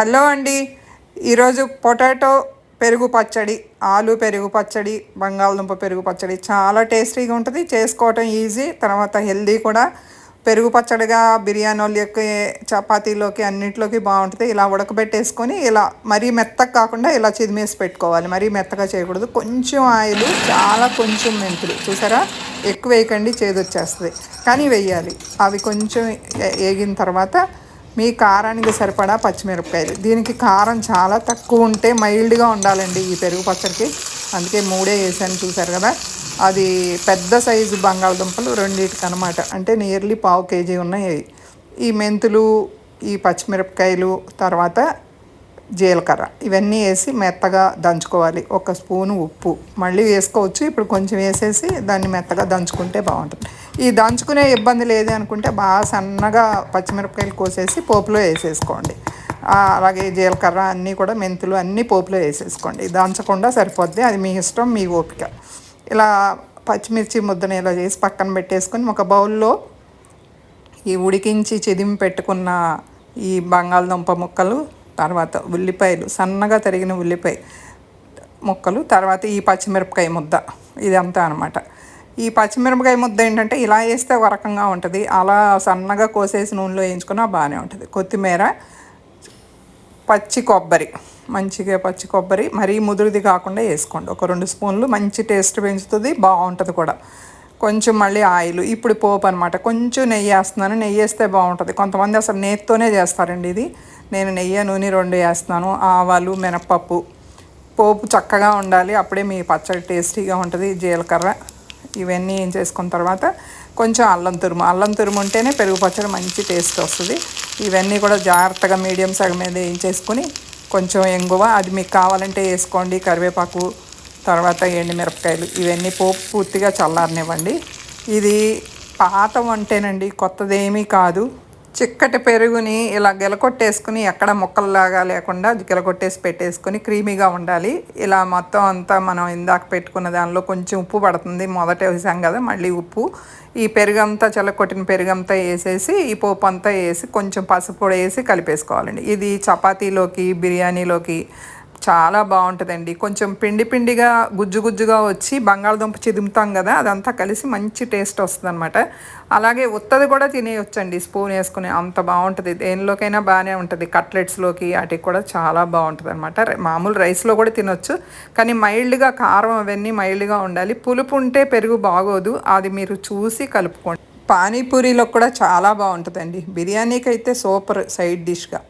Hello అండి. ఈరోజు potato పెరుగు పచ్చడి ఆలు పెరుగు పచ్చడి బంగాళదుంప పెరుగు పచ్చడి చాలా టేస్టీగా ఉంటుంది. చేసుకోవటం ఈజీ తర్వాత హెల్దీ కూడా. పెరుగు పచ్చడిగా బిర్యానీలోకి చపాతీలోకి అన్నింటిలోకి బాగుంటుంది. ఇలా ఉడకబెట్టేసుకొని ఇలా మరీ మెత్తగా కాకుండా ఇలా చిదిమేసి పెట్టుకోవాలి. మరీ మెత్తగా చేయకూడదు. కొంచెం ఆయిల్ చాలా కొంచెం మెంతులు. చూసారా? ఎక్కువ వేయకండి చేదొచ్చేస్తుంది. కానీ వెయ్యాలి అవి కొంచెం వేగిన తర్వాత మీ కారానికి సరిపడా పచ్చిమిరపకాయలు. దీనికి కారం చాలా తక్కువ ఉంటే మైల్డ్గా ఉండాలండి ఈ పెరుగు పచ్చడికి. అందుకే మూడే వేసాను చూసారు కదా? అది పెద్ద సైజు బంగాళదుంపలు రెండింటికి అనమాట అంటే నియర్లీ పావు కేజీ ఉన్నాయి. ఈ మెంతులు ఈ పచ్చిమిరపకాయలు తర్వాత జీలకర్ర. ఇవన్నీ వేసి మెత్తగా దంచుకోవాలి. ఒక స్పూను ఉప్పు. మళ్ళీ వేసుకోవచ్చు. ఇప్పుడు కొంచెం వేసేసి దాన్ని మెత్తగా దంచుకుంటే బాగుంటుంది. ఈ దంచుకునే ఇబ్బంది లేదు అనుకుంటే బాగా సన్నగా పచ్చిమిరపకాయలు కోసేసి పోపులో వేసేసుకోండి. అలాగే జీలకర్ర అన్నీ కూడా మెంతులు అన్నీ పోపులో వేసేసుకోండి. దంచకుండా సరిపోద్ది. అది మీ ఇష్టం మీ ఓపిక. ఇలా పచ్చిమిర్చి ముద్దని ఇలా చేసి పక్కన పెట్టేసుకొని ఒక బౌల్లో ఈ ఉడికించి చెదిమి పెట్టుకున్న ఈ బంగాళదుంప ముక్కలు తర్వాత ఉల్లిపాయలు సన్నగా తరిగిన ఉల్లిపాయ ముక్కలు తర్వాత ఈ పచ్చిమిరపకాయ ముద్ద. ఇదంతా అనమాట. ఈ పచ్చిమిరపకాయ ముద్ద ఏంటంటే ఇలా వేస్తే ఒక రకంగా ఉంటుంది. అలా సన్నగా కోసేసి నూనెలో వేయించుకున్నా బాగానే ఉంటుంది. కొత్తిమీర పచ్చి కొబ్బరి మంచిగా పచ్చి కొబ్బరి మరీ ముదురుది కాకుండా వేసుకోండి. ఒక రెండు స్పూన్లు మంచి టేస్ట్ పెంచుతుంది బాగుంటుంది కూడా. కొంచెం మళ్ళీ ఆయిల్ ఇప్పుడు పోపు అనమాట కొంచెం నెయ్యి వేస్తున్నాను. నెయ్యి వేస్తే బాగుంటుంది. కొంతమంది అసలు నేత్తోనే చేస్తారండి ఇది. నేను నెయ్యి నూనె రెండు వేస్తున్నాను. ఆవాలు మినప్పప్పు పోపు చక్కగా ఉండాలి. అప్పుడే మీ పచ్చడి టేస్టీగా ఉంటుంది. జీలకర్ర ఇవన్నీ ఏం చేసుకున్న తర్వాత కొంచెం అల్లం తురుము. అల్లం తురుము ఉంటేనే పెరుగు పచ్చడి మంచి టేస్ట్ వస్తుంది. ఇవన్నీ కూడా జాగ్రత్తగా మీడియం సగం మీద ఏం చేసుకుని కొంచెం ఎంగువ. అది మీకు కావాలంటే వేసుకోండి. కరివేపాకు తర్వాత ఎండుమిరపకాయలు ఇవన్నీ పోపు పూర్తిగా చల్లారనివ్వండి. ఇది పాత వంటేనండి. కొత్తదేమీ కాదు. చిక్కటి పెరుగుని ఇలా గెలకొట్టేసుకుని ఎక్కడ ముక్కల్లాగా లేకుండా గెలకొట్టేసి పెట్టేసుకుని క్రీమీగా ఉండాలి. ఇలా మొత్తం అంతా మనం ఇందాక పెట్టుకున్న దానిలో కొంచెం ఉప్పు పడుతుంది. మొదట వేసాం కదా మళ్ళీ ఉప్పు. ఈ పెరుగంతా చల్లకొట్టిన పెరుగంతా వేసేసి ఈ పోపు అంతా వేసి కొంచెం పసుపు వేసి కలిపేసుకోవాలండి. ఇది చపాతీలోకి బిర్యానీలోకి చాలా బాగుంటుందండి. కొంచెం పిండి పిండిగా గుజ్జు గుజ్జుగా వచ్చి బంగాళదుంప చిదుముతాం కదా అదంతా కలిసి మంచి టేస్ట్ వస్తుంది అనమాట అలాగే ఉత్తది కూడా తినేయొచ్చండి స్పూన్ వేసుకుని. అంత బాగుంటుంది. దేనిలోకైనా బాగానే ఉంటుంది. కట్లెట్స్లోకి వాటికి కూడా చాలా బాగుంటుంది అనమాట మామూలు రైస్లో కూడా తినొచ్చు. కానీ మైల్డ్గా కారం అవన్నీ మైల్డ్గా ఉండాలి. పులుపు ఉంటే పెరుగు బాగోదు. అది మీరు చూసి కలుపుకోండి. పానీపూరిలో కూడా చాలా బాగుంటుందండి. బిర్యానీకి అయితే సూపర్ సైడ్ డిష్గా.